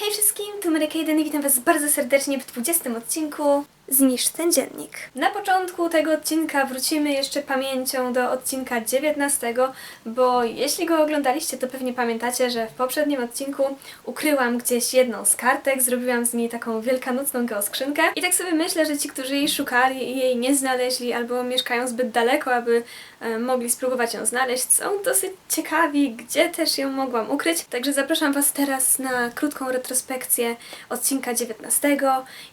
Hej wszystkim, tu Mary Kayden i witam Was bardzo serdecznie w 20 odcinku Zniszcz ten dziennik. Na początku tego odcinka wrócimy jeszcze pamięcią do odcinka 19, bo jeśli go oglądaliście, to pewnie pamiętacie, że w poprzednim odcinku ukryłam gdzieś jedną z kartek, zrobiłam z niej taką wielkanocną geoskrzynkę i tak sobie myślę, że ci, którzy jej szukali i jej nie znaleźli albo mieszkają zbyt daleko, aby e, mogli spróbować ją znaleźć, są dosyć ciekawi, gdzie też ją mogłam ukryć. Także zapraszam Was teraz na krótką retrospekcję odcinka 19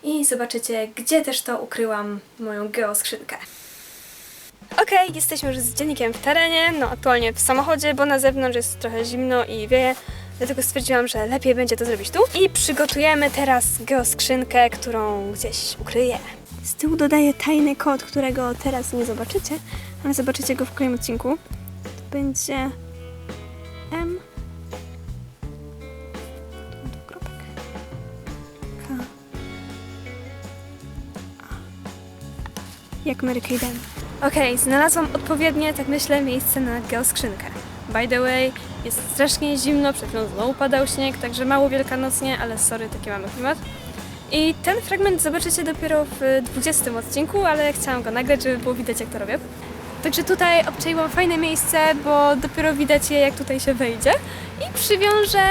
i zobaczycie, gdzie też to ukryłam moją geoskrzynkę. Okej, jesteśmy już z dziennikiem w terenie, no aktualnie w samochodzie, bo na zewnątrz jest trochę zimno i wieje, dlatego stwierdziłam, że lepiej będzie to zrobić tu. I przygotujemy teraz geoskrzynkę, którą gdzieś ukryję. Z tyłu dodaję tajny kod, którego teraz nie zobaczycie, ale zobaczycie go w kolejnym odcinku. To będzie M jak Mary Kayden. Okej, znalazłam odpowiednie, tak myślę, miejsce na geoskrzynkę. By the way, jest strasznie zimno, przed chwilą znowu padał śnieg, także mało wielkanocnie, ale sorry, taki mamy klimat. I ten fragment zobaczycie dopiero w 20 odcinku, ale chciałam go nagrać, żeby było widać jak to robię. Także tutaj obczaiłam fajne miejsce, bo dopiero widać je jak tutaj się wejdzie. I przywiążę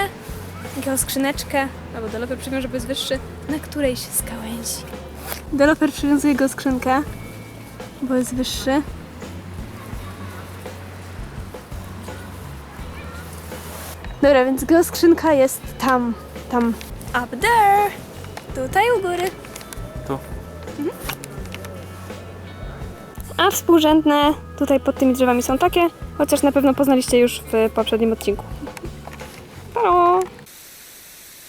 geoskrzyneczkę, albo deweloper przywiąże, bo jest wyższy, na którejś z gałęzi. Deweloper przywiązuje geoskrzynkę, bo jest wyższy. Dobra, więc geoskrzynka jest tam, tam. Up there! Tutaj u góry. Tu. A współrzędne tutaj pod tymi drzewami są takie, chociaż na pewno poznaliście już w poprzednim odcinku. Halo!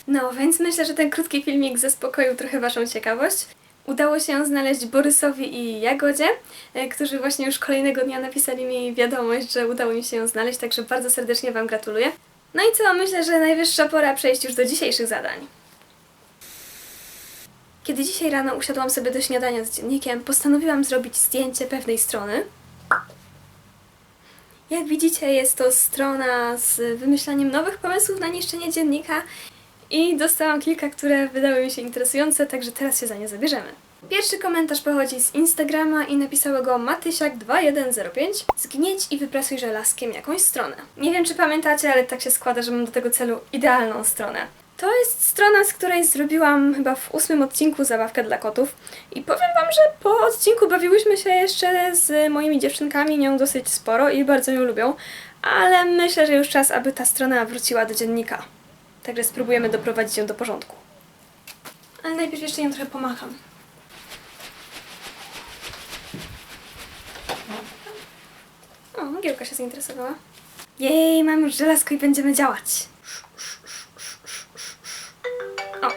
No, więc myślę, że ten krótki filmik zaspokoił trochę Waszą ciekawość. Udało się znaleźć Borysowi i Jagodzie, e, którzy właśnie już kolejnego dnia napisali mi wiadomość, że udało mi się ją znaleźć, także bardzo serdecznie Wam gratuluję. No i co, myślę, że najwyższa pora przejść już do dzisiejszych zadań. Kiedy dzisiaj rano usiadłam sobie do śniadania z dziennikiem, postanowiłam zrobić zdjęcie pewnej strony. Jak widzicie, jest to strona z wymyślaniem nowych pomysłów na niszczenie dziennika i dostałam kilka, które wydały mi się interesujące, także teraz się za nie zabierzemy. Pierwszy komentarz pochodzi z Instagrama i napisało go Matysiak2105 Zgnieć i wyprasuj żelazkiem jakąś stronę. Nie wiem, czy pamiętacie, ale tak się składa, że mam do tego celu idealną stronę. To jest strona, z której zrobiłam chyba w ósmym odcinku zabawkę dla kotów. I powiem wam, że po odcinku bawiłyśmy się jeszcze z moimi dziewczynkami nią dosyć sporo i bardzo ją lubią. Ale myślę, że już czas, aby ta strona wróciła do dziennika. Także spróbujemy doprowadzić ją do porządku. Ale najpierw jeszcze ją trochę pomacham. O, Giełka się zainteresowała. Jej, mam już żelazko i będziemy działać. O.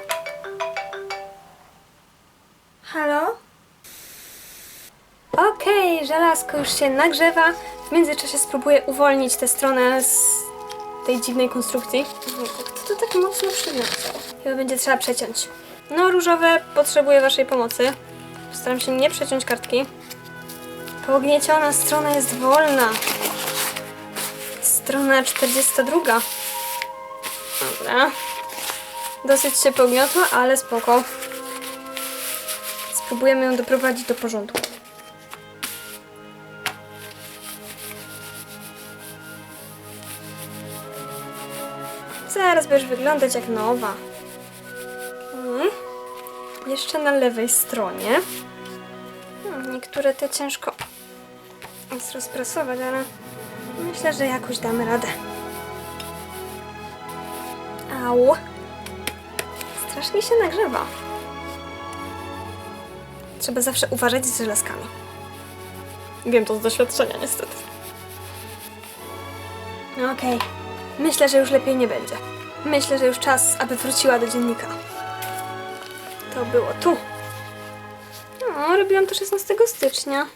Halo? Okej, żelazko już się nagrzewa. W międzyczasie spróbuję uwolnić tę stronę z tej dziwnej konstrukcji. To tak mocno przywiązał? Chyba będzie trzeba przeciąć. No, różowe, potrzebuję waszej pomocy. Postaram się nie przeciąć kartki. Pognieciona strona jest wolna. Strona 42. Dobra. Dosyć się pogniotła, ale spoko. Spróbujemy ją doprowadzić do porządku. Zaraz będziesz wyglądać jak nowa. Mhm. Jeszcze na lewej stronie. Hmm, niektóre te ciężko jest rozprasować, ale myślę, że jakoś damy radę. Au. Strasznie się nagrzewa. Trzeba zawsze uważać z żelazkami. Wiem to z doświadczenia, niestety. Okej. Myślę, że już lepiej nie będzie. Myślę, że już czas, aby wróciła do dziennika. To było tu. No, robiłam to 16 stycznia.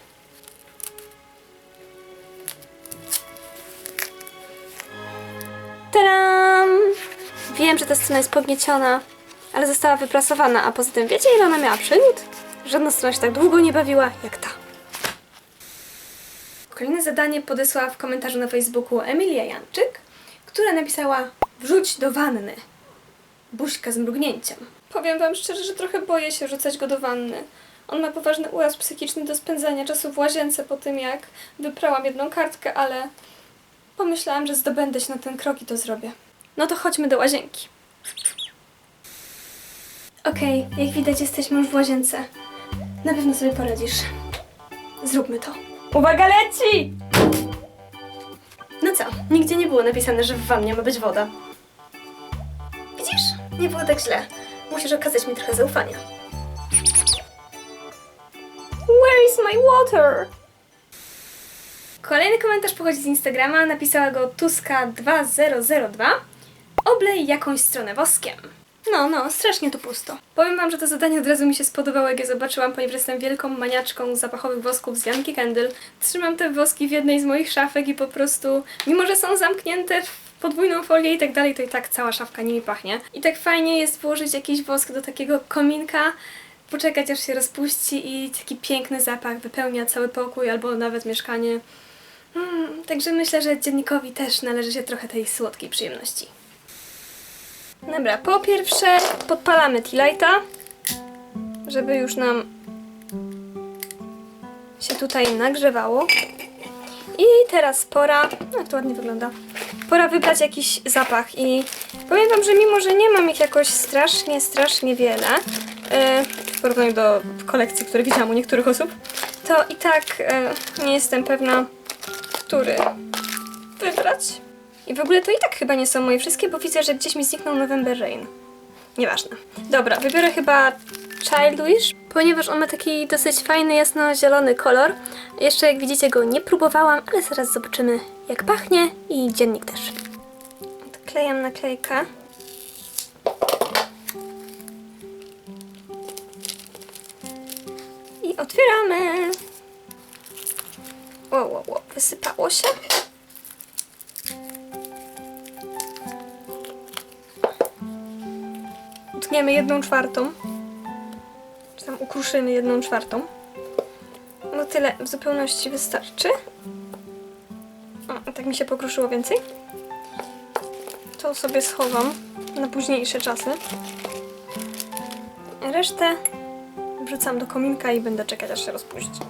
Tadam! Wiem, że ta scena jest pognieciona, ale została wyprasowana, a poza tym wiecie, ile ona miała przygód? Żadna strona się tak długo nie bawiła jak ta. Kolejne zadanie podesłała w komentarzu na Facebooku Emilia Janczyk, która napisała wrzuć do wanny. buźka z mrugnięciem. Powiem wam szczerze, że trochę boję się rzucać go do wanny. On ma poważny uraz psychiczny do spędzania czasu w łazience po tym, jak wyprałam jedną kartkę, ale pomyślałam, że zdobędę się na ten krok i to zrobię. No to chodźmy do łazienki. Okej, jak widać jesteśmy już w łazience. Na pewno sobie poradzisz. Zróbmy to. Uwaga, leci! No co, nigdzie nie było napisane, że w wannie ma być woda. Widzisz? Nie było tak źle. Musisz okazać mi trochę zaufania. Where is my water? Kolejny komentarz pochodzi z Instagrama. Napisała go Tuska2002. Oblej jakąś stronę woskiem. No, no, strasznie tu pusto. Powiem wam, że to zadanie od razu mi się spodobało, jak je zobaczyłam, ponieważ jestem wielką maniaczką zapachowych wosków z Janki Candle. Trzymam te woski w jednej z moich szafek i po prostu, mimo że są zamknięte w podwójną folię i tak dalej, to i tak cała szafka nimi pachnie. I tak fajnie jest włożyć jakiś wosk do takiego kominka, poczekać aż się rozpuści i taki piękny zapach wypełnia cały pokój albo nawet mieszkanie. Mm, także myślę, że dziennikowi też należy się trochę tej słodkiej przyjemności. Dobra, po pierwsze podpalamy T-Lighta, żeby już nam się tutaj nagrzewało. I teraz pora, no to ładnie wygląda, pora wybrać jakiś zapach i powiem Wam, że mimo, że nie mam ich jakoś strasznie, strasznie wiele, e, w porównaniu do kolekcji, które widziałam u niektórych osób, to i tak e, nie jestem pewna, który wybrać. I w ogóle to i tak chyba nie są moje wszystkie, bo widzę, że gdzieś mi zniknął November Rain. Nieważne. Dobra, wybiorę chyba Childish, ponieważ on ma taki dosyć fajny, jasno-zielony kolor. Jeszcze jak widzicie go nie próbowałam, ale zaraz zobaczymy jak pachnie i dziennik też. Odklejam naklejkę. I otwieramy. Wow, wow, wow, wysypało się. Utniemy jedną czwartą. Czy tam ukruszymy jedną czwartą. No tyle w zupełności wystarczy. O, tak mi się pokruszyło więcej. To sobie schowam na późniejsze czasy. Resztę wrzucam do kominka i będę czekać aż się rozpuści.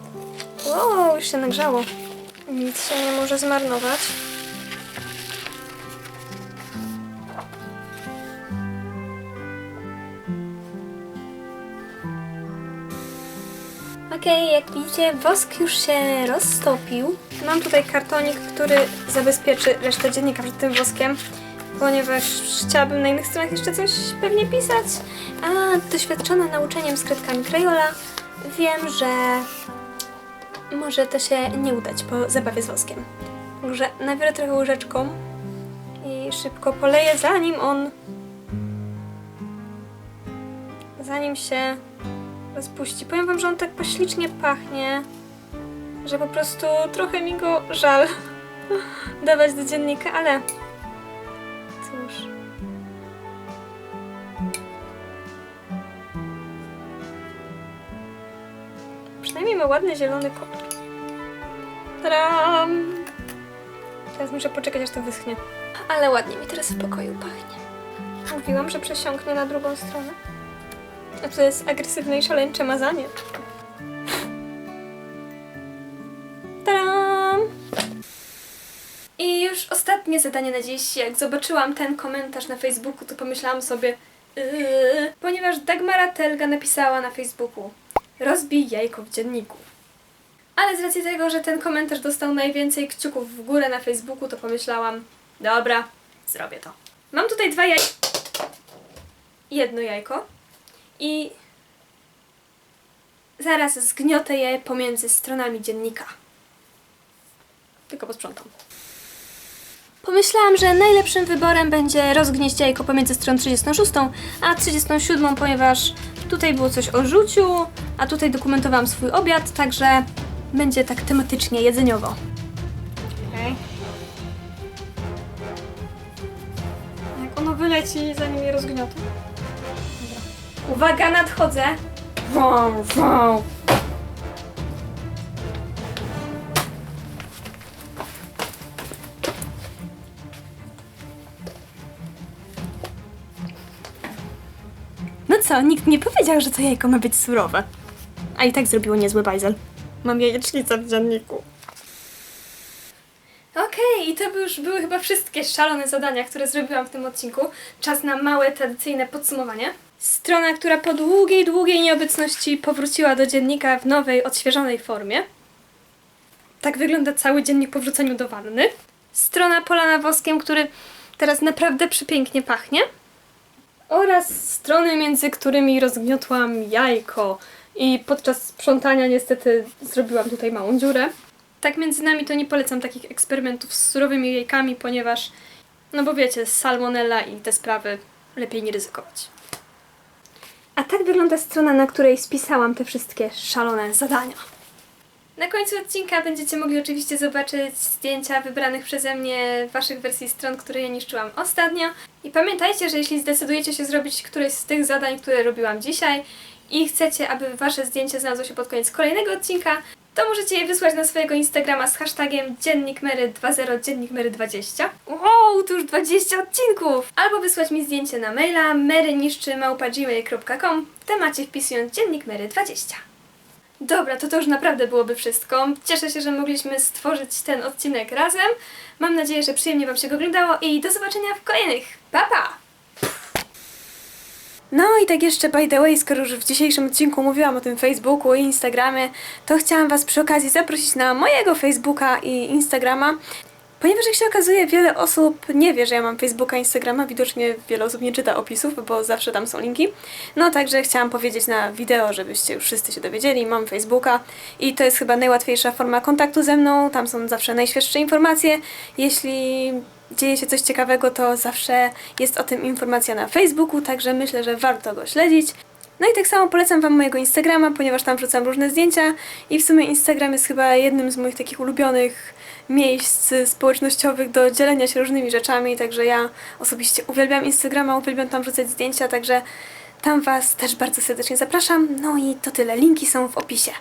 Wow, już się nagrzało. Nic się nie może zmarnować. Okej, jak widzicie, wosk już się roztopił. Mam tutaj kartonik, który zabezpieczy resztę dziennika przed tym woskiem, ponieważ chciałabym na innych stronach jeszcze coś pewnie pisać. A doświadczona nauczeniem z kredkami Crayola, wiem, że może to się nie udać po zabawie z woskiem. Także nabiorę trochę łyżeczką i szybko poleję, zanim on... Zanim się rozpuści. Powiem wam, że on tak poślicznie pachnie, że po prostu trochę mi go żal dawać do dziennika, ale cóż. Przynajmniej ma ładny zielony kolor. Tadam! Teraz muszę poczekać, aż to wyschnie. Ale ładnie mi teraz w pokoju pachnie. Mówiłam, że przesiąknie na drugą stronę. A to jest agresywne i szaleńcze mazanie. Tadam! I już ostatnie zadanie na dziś. Jak zobaczyłam ten komentarz na Facebooku, to pomyślałam sobie, yy, ponieważ Dagmara Telga napisała na Facebooku rozbij jajko w dzienniku. Ale z racji tego, że ten komentarz dostał najwięcej kciuków w górę na Facebooku, to pomyślałam, dobra, zrobię to. Mam tutaj dwa jajka. Jedno jajko. I zaraz zgniotę je pomiędzy stronami dziennika. Tylko posprzątam. Pomyślałam, że najlepszym wyborem będzie rozgnieść jajko pomiędzy stroną 36 a 37, ponieważ tutaj było coś o rzuciu, a tutaj dokumentowałam swój obiad, także będzie tak tematycznie jedzeniowo. Okej. Jak ono wyleci, zanim je rozgniotę. Uwaga, nadchodzę. Wow, wow. co, nikt nie powiedział, że to jajko ma być surowe. A i tak zrobiło niezły bajzel. Mam jajecznicę w dzienniku. Okej, i to by już były chyba wszystkie szalone zadania, które zrobiłam w tym odcinku. Czas na małe, tradycyjne podsumowanie. Strona, która po długiej, długiej nieobecności powróciła do dziennika w nowej, odświeżonej formie. Tak wygląda cały dziennik po wrzuceniu do wanny. Strona polana woskiem, który teraz naprawdę przepięknie pachnie. Oraz strony, między którymi rozgniotłam jajko. I podczas sprzątania niestety zrobiłam tutaj małą dziurę. Tak między nami to nie polecam takich eksperymentów z surowymi jajkami, ponieważ, no bo wiecie, salmonella i te sprawy lepiej nie ryzykować. A tak wygląda strona, na której spisałam te wszystkie szalone zadania. Na końcu odcinka będziecie mogli oczywiście zobaczyć zdjęcia wybranych przeze mnie waszych wersji stron, które ja niszczyłam ostatnio. I pamiętajcie, że jeśli zdecydujecie się zrobić któreś z tych zadań, które robiłam dzisiaj i chcecie, aby wasze zdjęcie znalazło się pod koniec kolejnego odcinka, to możecie je wysłać na swojego Instagrama z hashtagiem dziennikmery20 dziennikmery20. Wow, to już 20 odcinków! Albo wysłać mi zdjęcie na maila meryniszczy.gmail.com w temacie wpisując dziennikmery20. Dobra, to to już naprawdę byłoby wszystko. Cieszę się, że mogliśmy stworzyć ten odcinek razem. Mam nadzieję, że przyjemnie Wam się go oglądało i do zobaczenia w kolejnych. Pa, pa! No i tak jeszcze by the way, skoro już w dzisiejszym odcinku mówiłam o tym Facebooku i Instagramie, to chciałam Was przy okazji zaprosić na mojego Facebooka i Instagrama. Ponieważ jak się okazuje, wiele osób nie wie, że ja mam Facebooka Instagrama, widocznie wiele osób nie czyta opisów, bo zawsze tam są linki. No także chciałam powiedzieć na wideo, żebyście już wszyscy się dowiedzieli, mam Facebooka i to jest chyba najłatwiejsza forma kontaktu ze mną, tam są zawsze najświeższe informacje. Jeśli dzieje się coś ciekawego, to zawsze jest o tym informacja na Facebooku, także myślę, że warto go śledzić. No i tak samo polecam Wam mojego Instagrama, ponieważ tam wrzucam różne zdjęcia i w sumie Instagram jest chyba jednym z moich takich ulubionych miejsc społecznościowych do dzielenia się różnymi rzeczami, także ja osobiście uwielbiam Instagrama, uwielbiam tam wrzucać zdjęcia, także tam Was też bardzo serdecznie zapraszam. No i to tyle, linki są w opisie.